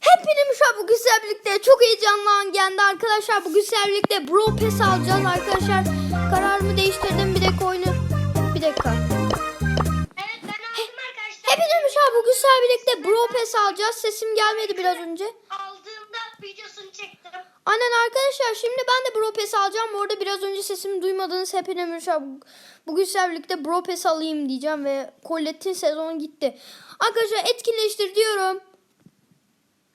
Hepiniz şu bugün sizlerle birlikte çok heyecanlı an geldi arkadaşlar. Bugün sizlerle birlikte Bro Pass alacağız arkadaşlar. Kararımı değiştirdim bir dakika oyunu. Bir dakika. Evet ben aldım arkadaşlar. Hepiniz şu bugün sizlerle birlikte Bro Pass alacağız. Sesim gelmedi biraz önce. Aldığımda videosunu çektim. Aynen arkadaşlar şimdi ben de Bro Pass alacağım. Bu arada biraz önce sesimi duymadınız. Hepiniz şu bugün sizlerle birlikte Bro Pass alayım diyeceğim ve Colette'in sezonu gitti. Arkadaşlar etkinleştir diyorum.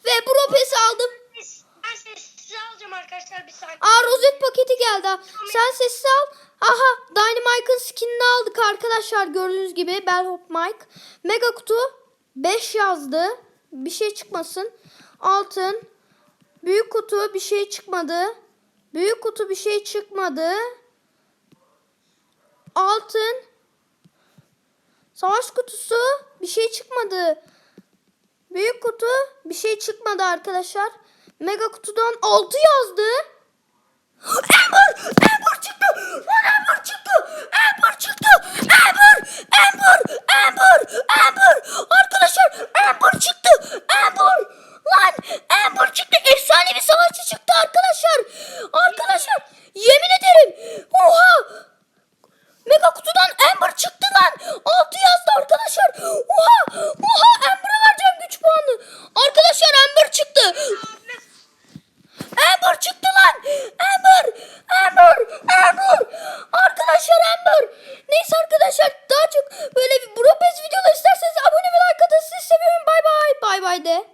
Ve Bro Pass aldım. Ben sessiz alacağım arkadaşlar bir saniye. Aa rozet paketi geldi. Sen sessiz al. Aha Dynamike'ın skinini aldık arkadaşlar gördüğünüz gibi. Bellhop Mike. Mega kutu 5 yazdı. Bir şey çıkmasın. Altın. Büyük kutu bir şey çıkmadı. Büyük kutu bir şey çıkmadı. Altın. Savaş kutusu bir şey çıkmadı. Büyük kutu bir şey çıkmadı arkadaşlar. Mega kutudan 6 yazdı. Ember! Ember çıktı! Lan Ember çıktı! Ember çıktı! Ember! Ember! Ember! Ember! Arkadaşlar Ember çıktı! Ember! Lan Ember çıktı! Efsane bir savaşçı çıktı arkadaşlar! Arkadaşlar yemin ederim! Oha! Mega kutudan Ember çıktı lan. 6 yazdı arkadaşlar. Oha! Oha! Ember'a vereceğim güç puanı. Arkadaşlar Ember çıktı. Ember çıktı lan. Ember! Ember! Ember! Arkadaşlar Ember! Neyse arkadaşlar daha çok böyle bir Bro Pass videolar isterseniz abone ve like atın. Sizi seviyorum. Bay bay. Bay bay de.